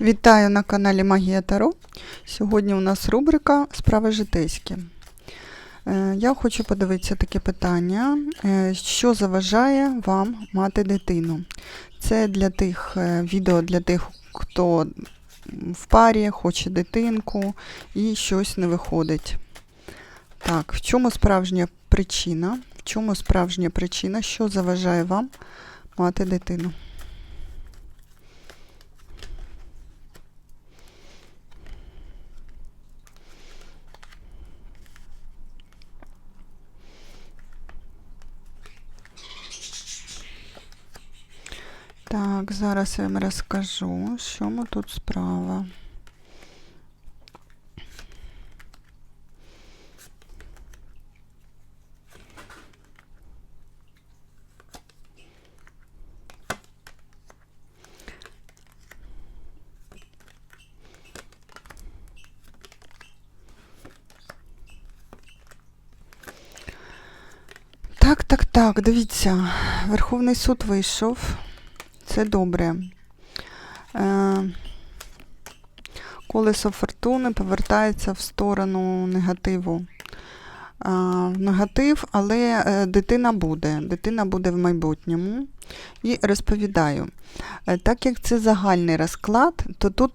Вітаю на каналі Магія Таро. Сьогодні у нас рубрика Справи житейські. Е, Я хочу подивитися таке питання, е, що заважає вам мати дитину. Це для тих е, відео для тих, хто в парі, хоче дитинку і щось не виходить. Так, в чому справжня причина? В чому справжня причина, що заважає вам мати дитину? Так, зараз я вам розкажу, в чому тут справа. Так, так, так, дивіться, Верховний суд вийшов. Це добре. Е, колесо фортуни повертається в сторону негативу. Е, негатив, але е, дитина буде. Дитина буде в майбутньому. І розповідаю. Так як це загальний розклад, то тут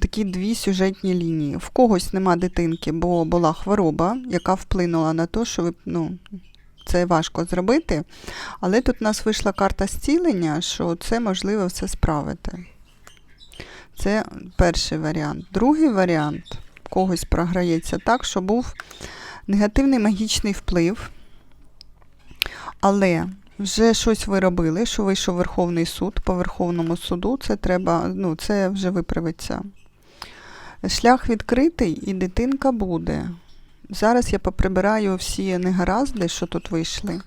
такі дві сюжетні лінії. В когось нема дитинки, бо була хвороба, яка вплинула на те, що ви, ну, це важко зробити. Але тут у нас вийшла карта зцілення, що це можливо все справити. Це перший варіант. Другий варіант когось програється так, що був негативний магічний вплив, але вже щось ви робили, що вийшов Верховний суд по Верховному суду, це треба, ну, це вже виправиться. Шлях відкритий і дитинка буде. Зараз я поприбираю всі негаразди, що тут вийшли.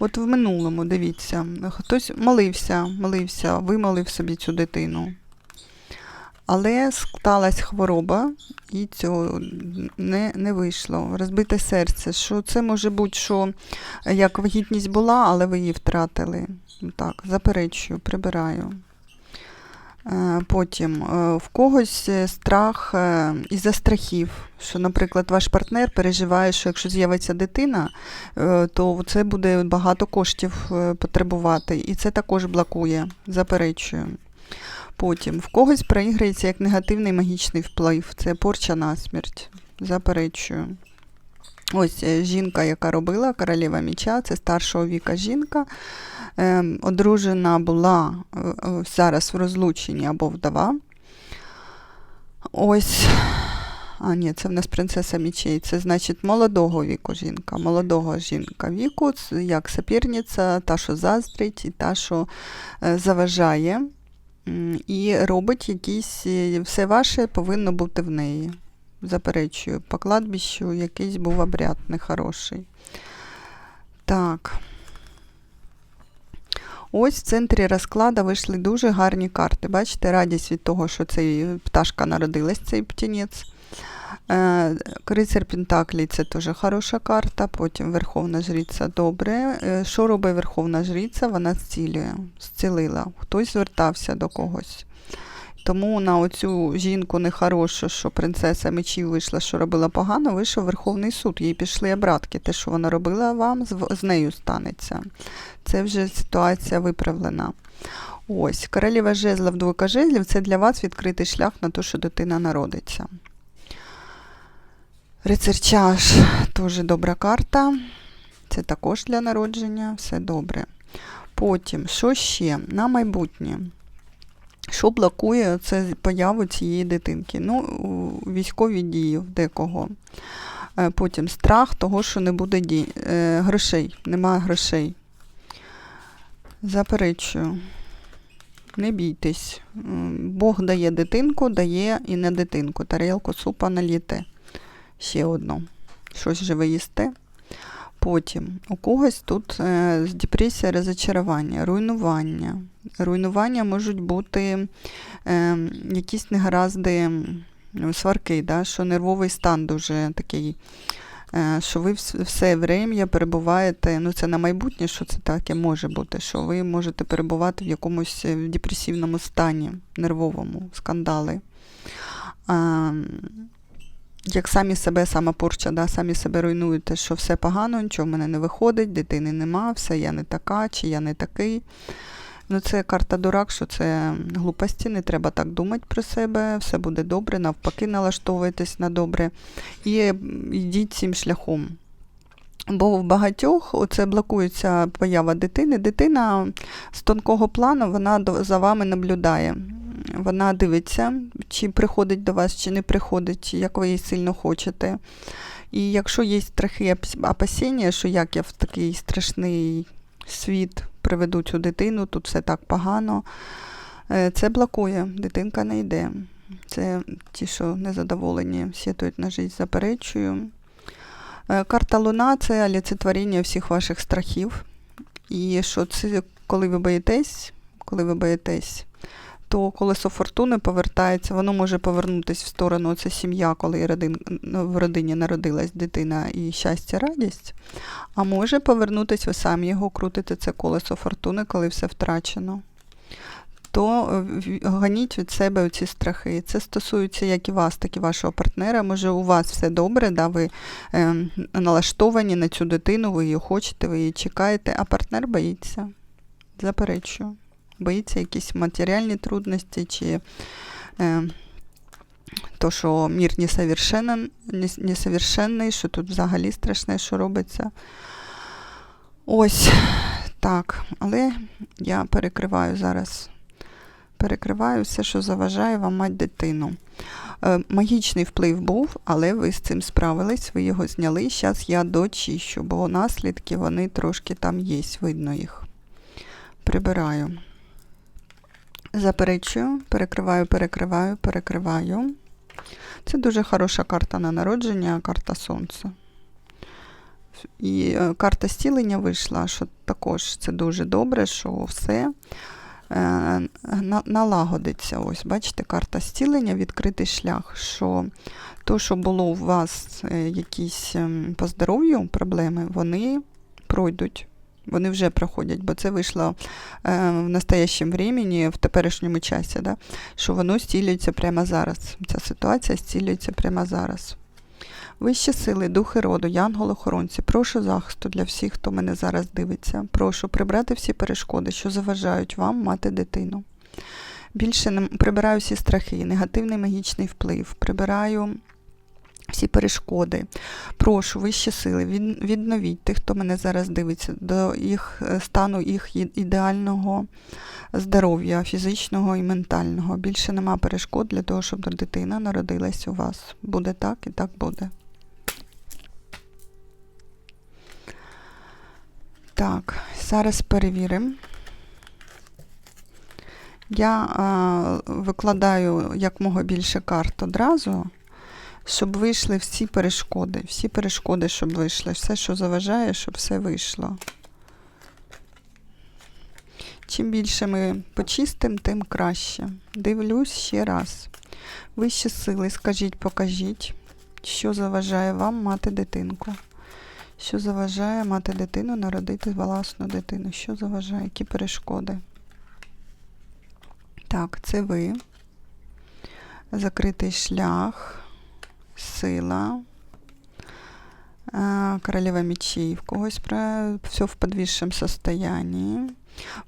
От в минулому, дивіться, хтось молився, молився, вимолив собі цю дитину. Але сталася хвороба, і цього не, не вийшло. Розбите серце. Що це може бути, що як вагітність була, але ви її втратили. Так, заперечую, прибираю. Е, Потім е, в когось е, страх із-за страхів, що, наприклад, ваш партнер переживає, що якщо з'явиться дитина, то це буде багато коштів потребувати, і це також блокує, заперечую. Потім в когось проіграється як негативний магічний вплив, це порча на смерть, заперечую. Ось е, жінка, яка робила королева міча, це старшого віка жінка. Ем, одружена була е, е, зараз в розлученні або вдова. Ось. А, ні, це в нас принцеса мічей. Це значить молодого віку жінка. Молодого жінка віку, як соперниця, та, що заздрить, і та, що заважає. І робить якісь, все ваше повинно бути в неї. Заперечую, по кладбищу якийсь був обряд нехороший. Так. Ось в центрі розкладу вийшли дуже гарні карти. Бачите, радість від того, що цей пташка народилась, цей птінець. Е, Крицар Пентаклі це теж хороша карта. Потім Верховна Жриця добре. Е, Що робить Верховна Жриця? Вона зцілює, зцілила. Хтось звертався до когось. Тому на оцю жінку нехорошу, що принцеса мечів вийшла, що робила погано, вийшов Верховний суд. Їй пішли обратки. Те, що вона робила вам, з, нею станеться. Це вже ситуація виправлена. Ось, королева жезлов, двойка жезлів це для вас відкритий шлях на те, що дитина народиться. Рицар теж добра карта. Це також для народження, все добре. Потім, що ще? На майбутнє. Що блокує це появу цієї дитинки? Ну, військові дії в декого. Е, Потім страх того, що не буде ді... е, грошей, немає грошей. Заперечую. Не бійтесь. Бог дає дитинку, дає і не дитинку. Тарілку супа наліте. Ще одну. Щось же ви їсте. Потім у когось тут е, депресія, розочарування, руйнування. Руйнування можуть бути е, якісь негаразди, сварки, да, що нервовий стан дуже такий е, що ви все врем'я перебуваєте, ну це на майбутнє, що це таке може бути, що ви можете перебувати в якомусь е, депресивному стані, нервовому, скандали. Як самі себе самопорча, да, самі себе руйнуєте, що все погано, нічого в мене не виходить, дитини нема, все я не така, чи я не такий. Ну, це карта дурак, що це глупості, не треба так думати про себе, все буде добре, навпаки, налаштовуйтесь на добре. І йдіть цим шляхом. Бо в багатьох оце блокується поява дитини. Дитина з тонкого плану вона за вами наблюдає. Вона дивиться, чи приходить до вас, чи не приходить, як ви її сильно хочете. І якщо є страхи опасіння, що як я в такий страшний світ приведу цю дитину, тут все так погано, е, це блокує, дитинка не йде. Це ті, що незадоволені, сітують на життя, заперечую. Е, Карта Луна це олицетворення всіх ваших страхів. І що це, коли ви боїтесь, коли ви боїтесь, то колесо фортуни повертається, воно може повернутися в сторону, це сім'я, коли родин, ну, в родині народилась дитина і щастя, радість. А може повернутися, ви самі його крутите, це колесо фортуни, коли все втрачено. То е, ганіть від себе ці страхи. Це стосується як і вас, так і вашого партнера. Може, у вас все добре, да, ви е, налаштовані на цю дитину, ви її хочете, ви її чекаєте, а партнер боїться. Заперечую. Боїться якісь матеріальні трудності чи е, то, що мір несовершенний, що тут взагалі страшне, що робиться. Ось так. Але я перекриваю зараз. Перекриваю все, що заважає вам мати дитину. Е, магічний вплив був, але ви з цим справились, ви його зняли. Зараз я дочищу, бо наслідки вони трошки там є, видно їх. Прибираю. Заперечую, перекриваю, перекриваю, перекриваю. Це дуже хороша карта на народження, карта сонця. І е, карта стілення вийшла, що також це дуже добре, що все е, на- налагодиться. Ось, бачите, карта стілення, відкритий шлях. Що то, що було у вас е, якісь ем, по здоров'ю проблеми, вони пройдуть. Вони вже проходять, бо це вийшло е, в настоящем времени, в теперішньому часі, да, що воно стілюється прямо зараз. Ця ситуація стілюється прямо зараз. Вищі сили, духи роду, янголи-охоронці, прошу захисту для всіх, хто мене зараз дивиться. Прошу прибрати всі перешкоди, що заважають вам мати дитину. Більше не прибираю всі страхи, негативний магічний вплив, прибираю всі перешкоди. Прошу вищі сили, відновіть тих, хто мене зараз дивиться, до їх е, стану їх ідеального здоров'я, фізичного і ментального. Більше нема перешкод для того, щоб дитина народилась у вас. Буде так і так буде. Так, зараз перевіримо. Я а, викладаю якмога більше карт одразу, щоб вийшли всі перешкоди. Всі перешкоди, щоб вийшли. Все, що заважає, щоб все вийшло. Чим більше ми почистимо, тим краще. Дивлюсь ще раз. Вищі сили, скажіть, покажіть, що заважає вам мати дитинку. Що заважає мати дитину, народити власну дитину? Що заважає? Які перешкоди? Так, це ви. Закритий шлях, сила, а, королева мечей. В когось все в підвішеному состоянні.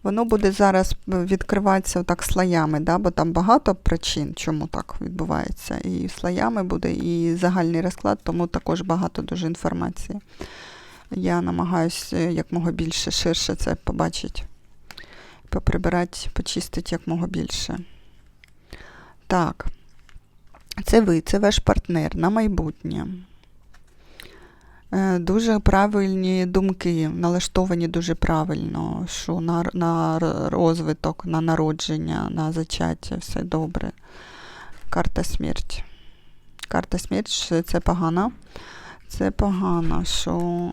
Воно буде зараз відкриватися так слоями, да? бо там багато причин, чому так відбувається. І слоями буде, і загальний розклад, тому також багато дуже інформації. Я намагаюся якмога більше, ширше це побачити. Поприбирати, почистити якмога більше. Так. Це ви, це ваш партнер на майбутнє. Е, Дуже правильні думки, налаштовані дуже правильно, що на, на розвиток, на народження, на зачаття, все добре. Карта смерть. Карта смерть це погано. Це погано, що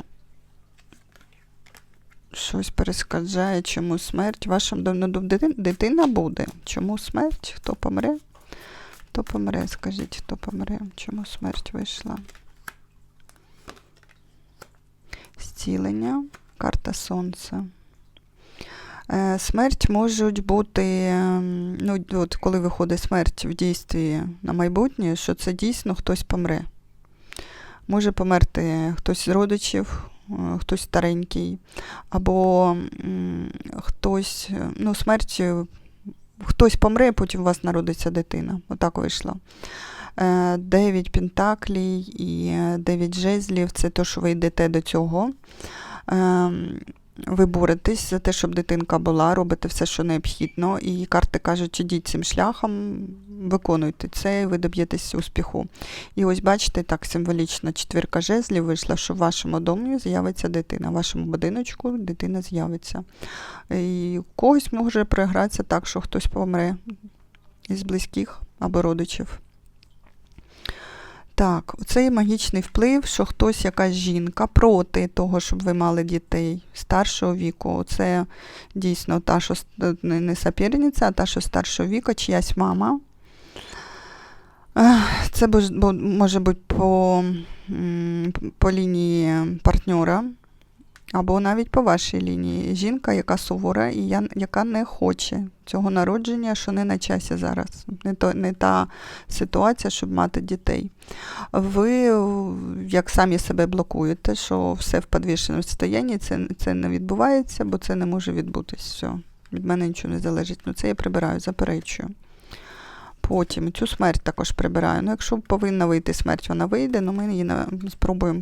щось перешкоджає, чому смерть. Ваша дитина буде. Чому смерть? Хто помре? Хто помре? Скажіть, хто помре? Чому смерть вийшла? втілення, карта сонця. Е, Смерть можуть бути, ем, ну, от коли виходить смерть в дійстві на майбутнє, що це дійсно хтось помре. Може померти хтось з родичів, е, хтось старенький, або хтось, е, ну, смерть, хтось помре, потім у вас народиться дитина. Отак вийшло. Е, Дев'ять пентаклей і е, дев'ять жезлів це те, що ви йдете до цього. Ви боретесь за те, щоб дитинка була, робите все, що необхідно. І карти кажуть, ідіть цим шляхом, виконуйте це, і ви доб'єтесь успіху. І ось бачите, так символічно четвірка жезлів вийшла, що в вашому домі з'явиться дитина, в вашому будиночку дитина з'явиться. І когось може програтися так, що хтось помре із близьких або родичів. Так, цей магічний вплив, що хтось, якась жінка, проти того, щоб ви мали дітей старшого віку. Це дійсно та, що не сапірниця, а та, що старшого віку, чиясь мама. Це може бути по, по лінії партнера, або навіть по вашій лінії. Жінка, яка сувора і я- яка не хоче цього народження, що не на часі зараз. Не, то, не та ситуація, щоб мати дітей. Ви як самі себе блокуєте, що все в підвішеному стані, це, це не відбувається, бо це не може відбутись. Все. Від мене нічого не залежить. Ну це я прибираю, заперечую. Потім цю смерть також прибираю. Ну, якщо повинна вийти смерть, вона вийде, але ми її спробуємо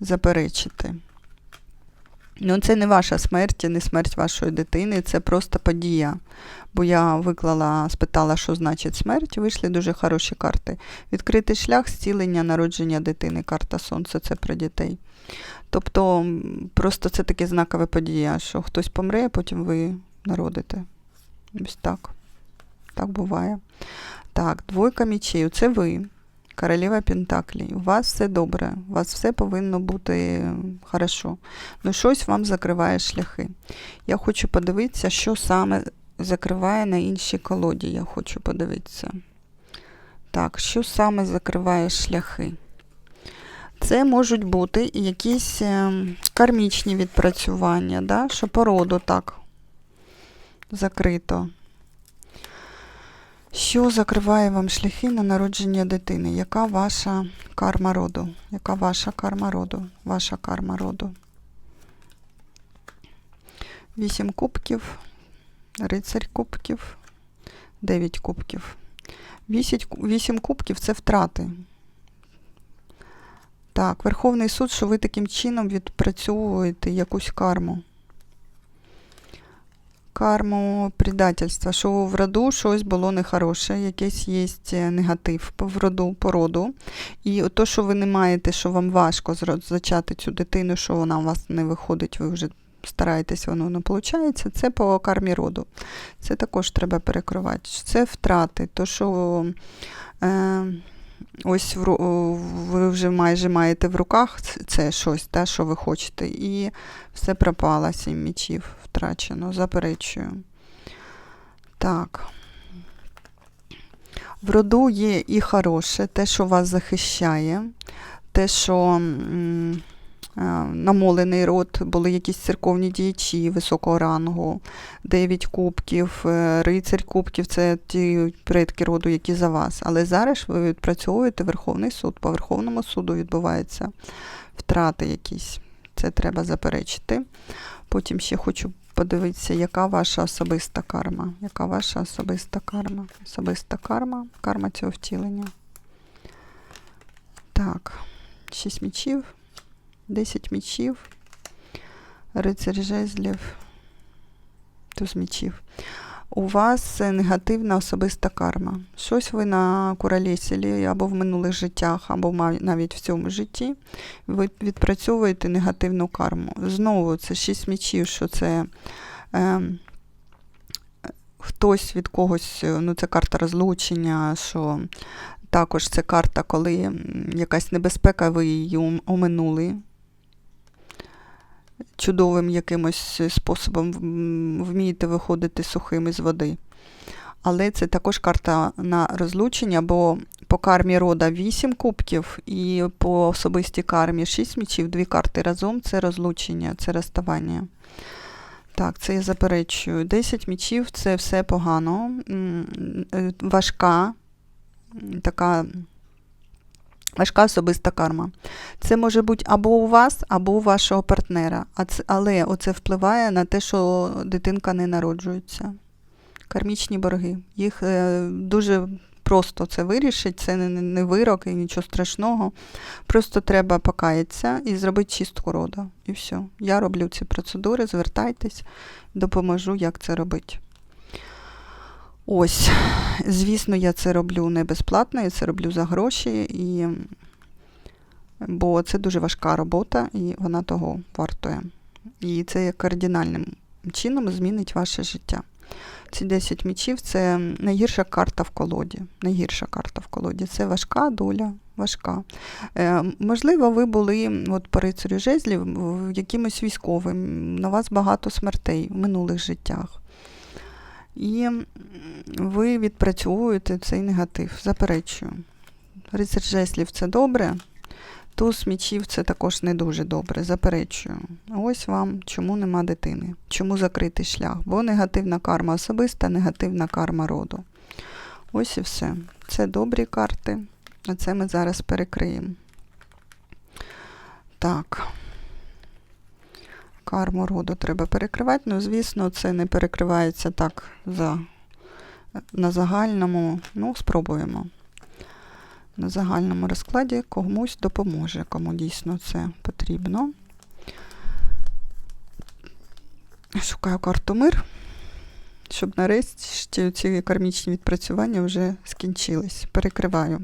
заперечити. Ну, це не ваша смерть, не смерть вашої дитини, це просто подія. Бо я виклала, спитала, що значить смерть, вийшли дуже хороші карти. Відкритий шлях, зцілення, народження дитини, карта Сонця це про дітей. Тобто, просто це таке знакове подія, що хтось помре, а потім ви народите. Ось так. Так буває. Так, двойка мічів, це ви. Королева Пентаклі. У вас все добре, у вас все повинно бути хорошо. Ну, щось вам закриває шляхи. Я хочу подивитися, що саме закриває на іншій колоді. Я хочу подивитися. Так, що саме закриває шляхи? Це можуть бути якісь е, кармічні відпрацювання, да? що породу так закрито. Що закриває вам шляхи на народження дитини? Яка ваша карма роду? Яка ваша карма роду? Ваша карма роду? Вісім кубків, рицарь кубків, дев'ять кубків. Вісім кубків це втрати. Так, Верховний суд, що ви таким чином відпрацьовуєте якусь карму. Карму предательства, що в роду щось було нехороше, якийсь є негатив по- в роду, по роду. І то, що ви не маєте, що вам важко зачати цю дитину, що вона у вас не виходить, ви вже стараєтесь, воно не виходить, це по кармі роду. Це також треба перекривати. Це втрати, то, що е, ось ви вже майже маєте в руках це щось, те, що ви хочете, і все пропало, сім мічів втрачено, заперечую. Так. В роду є і хороше, те, що вас захищає, те, що м, намолений род, були якісь церковні діячі високого рангу, дев'ять кубків, е, рицарь кубків це ті предки роду, які за вас. Але зараз ви відпрацьовуєте Верховний суд. По Верховному суду відбуваються втрати якісь. Це треба заперечити. Потім ще хочу подивитися, яка ваша особиста карма. Яка ваша особиста карма? Особиста карма, карма цього втілення. Так, 6 мічів, 10 мічів, рицарь жезлів, туз мічів. У вас негативна особиста карма. Щось ви на накуралісили або в минулих життях, або навіть в цьому житті. Ви відпрацьовуєте негативну карму. Знову це шість мічів, що це е, хтось від когось, ну це карта розлучення, що також це карта, коли якась небезпека, ви її оминули. Чудовим якимось способом вмієте виходити сухим із води. Але це також карта на розлучення, бо по кармі рода 8 кубків і по особистій кармі 6 мічів, дві карти разом це розлучення, це розставання. Так, це я заперечую. 10 мічів це все погано. Е, Важка, така важка особиста карма. Це може бути або у вас, або у вашого партнера. Це, але оце впливає на те, що дитинка не народжується. Кармічні борги. Їх е, дуже просто це вирішить, це не вирок і нічого страшного. Просто треба покаятися і зробити чистку роду. І все. Я роблю ці процедури, звертайтесь, допоможу, як це робити. Ось, звісно, я це роблю не безплатно, я це роблю за гроші, і... бо це дуже важка робота, і вона того вартує. І це кардинальним чином змінить ваше життя. Ці 10 мічів це найгірша карта в колоді. Найгірша карта в колоді. Це важка доля, важка. Е, можливо, ви були от по жезлів якимось військовим. На вас багато смертей в минулих життях. І ви відпрацьовуєте цей негатив. Заперечую. Рицар жезлів це добре. Туз мічів це також не дуже добре, заперечую. Ось вам чому нема дитини, чому закритий шлях, бо негативна карма особиста, негативна карма роду. Ось і все. Це добрі карти, а це ми зараз перекриємо. Так. Карму роду треба перекривати. Ну, звісно, це не перекривається так за, на загальному. Ну, спробуємо на загальному розкладі комусь допоможе, кому дійсно це потрібно. Шукаю карту мир, щоб нарешті ці кармічні відпрацювання вже скінчились. Перекриваю.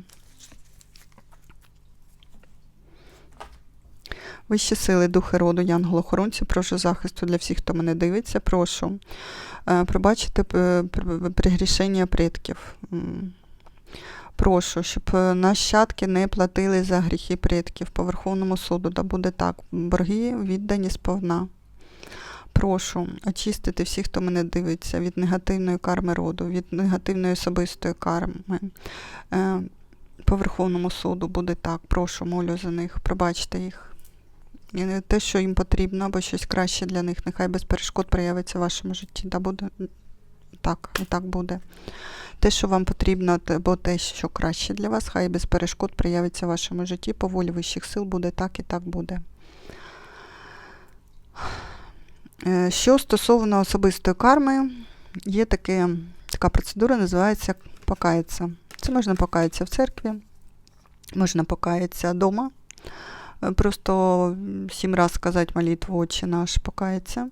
Вищі сили, духи роду, янголохоронці, прошу захисту для всіх, хто мене дивиться, прошу е, пробачити е, пригрішення предків. Прошу, щоб е, нащадки не платили за гріхи предків по Верховному суду. Да буде так. Борги віддані сповна. Прошу очистити всіх, хто мене дивиться, від негативної карми роду, від негативної особистої карми. По Верховному суду буде так. Прошу, молю за них, пробачте їх. І не те, що їм потрібно, або щось краще для них, нехай без перешкод проявиться в вашому житті. Да буде так, і так буде. Те, що вам потрібно, або те, що краще для вас, хай без перешкод проявиться в вашому житті. По волі вищих сил буде так і так буде. Е, Що стосовно особистої карми, є таке, така процедура, називається покаятися. Це можна покаятися в церкві, можна покаятися вдома. Е, Просто сім разів сказати молитву «Отче наш покаятися.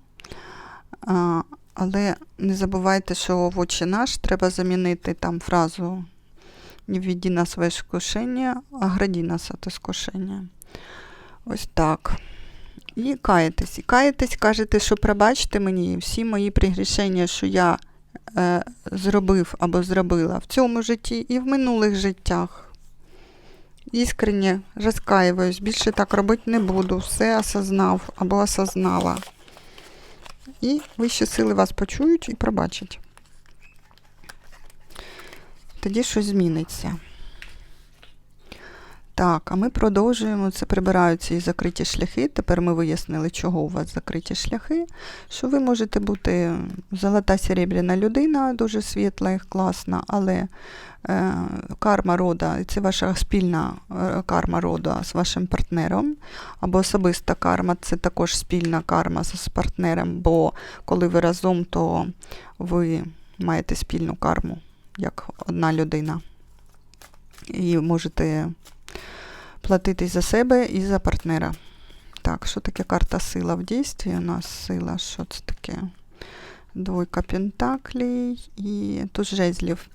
А, але не забувайте, що в «Отче наш треба замінити там фразу «Не введи нас в искушення, а граді нас от искушення». Ось так. І каєтесь. І каєтесь, кажете, що пробачте мені всі мої пригрішення, що я е, зробив або зробила в цьому житті і в минулих життях. Іскренне розкаюсь, більше так робити не буду. Все осознав або осознала. І вищі сили вас почують і пробачать. Тоді щось зміниться. Так, а ми продовжуємо. Це прибираються і закриті шляхи. Тепер ми вияснили, чого у вас закриті шляхи. Що ви можете бути золота серебряна людина, дуже світла і класна, але е, карма рода, це ваша спільна е, карма рода з вашим партнером, або особиста карма, це також спільна карма з з партнером, бо коли ви разом, то ви маєте спільну карму, як одна людина. І можете платити за себе і за партнера. Так, що таке карта сила в дійстві? У нас сила, що це таке? Двойка пентаклей і туз жезлів.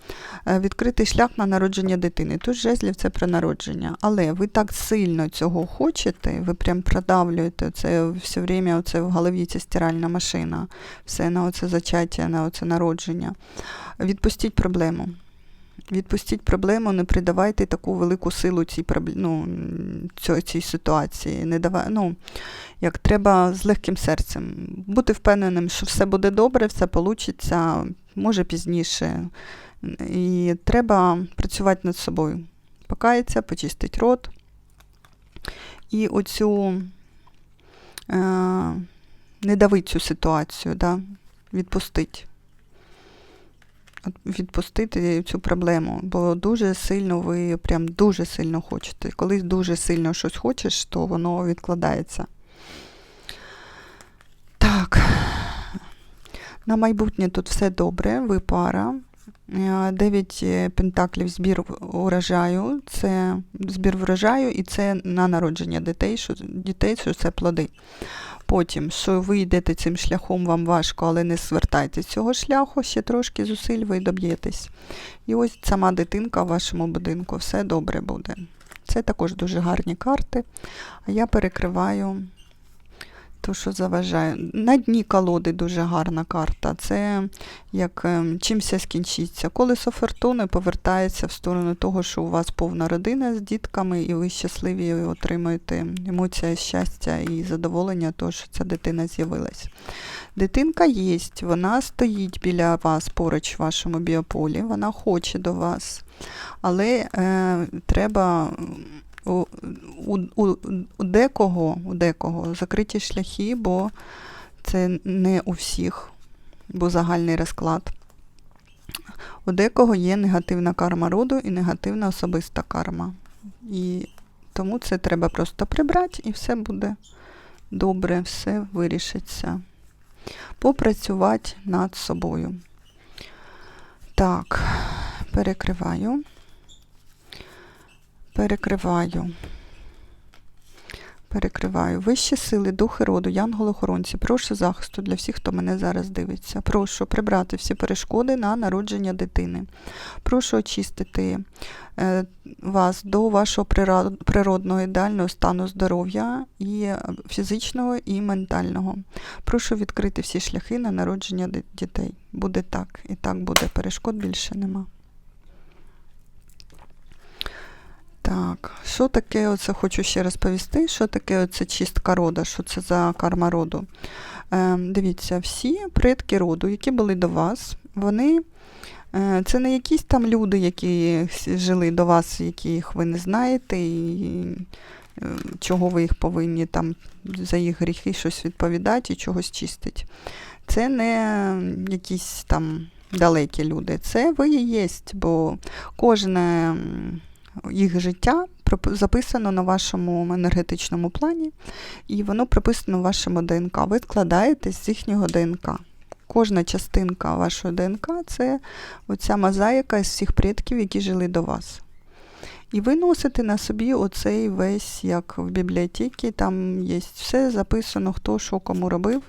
Е, Відкритий шлях на народження дитини. Туз жезлів це про народження. Але ви так сильно цього хочете, ви прям продавлюєте це все время оце в голові ця стиральна машина, все на оце зачаття, на оце народження. Відпустіть проблему. Відпустіть проблему, не придавайте таку велику силу цій, ну, цій ситуації. Не давай, ну, як треба з легким серцем. Бути впевненим, що все буде добре, все вийде, може пізніше. І треба працювати над собою. Покаятися, почистити рот. І оцю е, не давити цю ситуацію, да? відпустити. Відпустити цю проблему, бо дуже сильно ви прям дуже сильно хочете. Коли дуже сильно щось хочеш, то воно відкладається. Так. На майбутнє тут все добре, ви пара. Е, Дев'ять е, пентаклів збір урожаю, це збір врожаю, і це на народження дітей, що, дітей, що це плоди. Потім, що ви йдете цим шляхом, вам важко, але не звертайте з цього шляху, ще трошки зусиль ви доб'єтесь. І ось сама дитинка в вашому будинку, все добре буде. Це також дуже гарні карти. А я перекриваю то, що заважає. На дні колоди дуже гарна карта. Це як ем, чимся скінчиться. Колесо фортуни повертається в сторону того, що у вас повна родина з дітками, і ви щасливі і отримуєте емоція щастя і задоволення, того, що ця дитина з'явилась. Дитинка є, вона стоїть біля вас поруч в вашому біополі, вона хоче до вас, але е, треба у, у, у, декого, у декого закриті шляхи, бо це не у всіх, бо загальний розклад. У декого є негативна карма роду і негативна особиста карма. І тому це треба просто прибрати, і все буде добре, все вирішиться. Попрацювати над собою. Так, перекриваю. Перекриваю. Перекриваю. Вищі сили, духи роду, янголи-охоронці, прошу захисту для всіх, хто мене зараз дивиться. Прошу прибрати всі перешкоди на народження дитини. Прошу очистити е, вас до вашого природного ідеального стану здоров'я і е, фізичного, і ментального. Прошу відкрити всі шляхи на народження дітей. Буде так. І так буде. Перешкод більше нема. Так, що таке, оце хочу ще розповісти, що таке оце чистка рода, що це за карма роду. Е, дивіться, всі предки роду, які були до вас, вони е, це не якісь там люди, які жили до вас, яких ви не знаєте, і е, чого ви їх повинні там за їх гріхи щось відповідати і чогось чистить. Це не якісь там далекі люди. Це ви і є, бо кожне. Їх життя записано на вашому енергетичному плані, і воно прописано в вашому ДНК. Ви складаєтесь з їхнього ДНК. Кожна частинка вашого ДНК це оця мозаїка з всіх предків, які жили до вас. І ви носите на собі оцей весь, як в бібліотеці, там є все записано, хто що кому робив,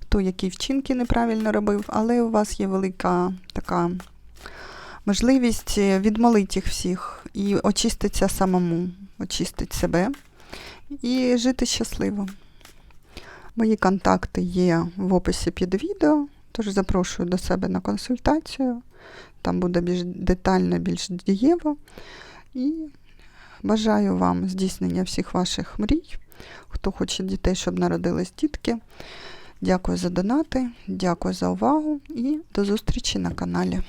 хто які вчинки неправильно робив, але у вас є велика така можливість е, відмолити їх всіх і очиститися самому, очистити себе і жити щасливо. Мої контакти є в описі під відео, тож запрошую до себе на консультацію. Там буде більш детально, більш дієво. І бажаю вам здійснення всіх ваших мрій. Хто хоче дітей, щоб народились дітки. Дякую за донати, дякую за увагу і до зустрічі на каналі.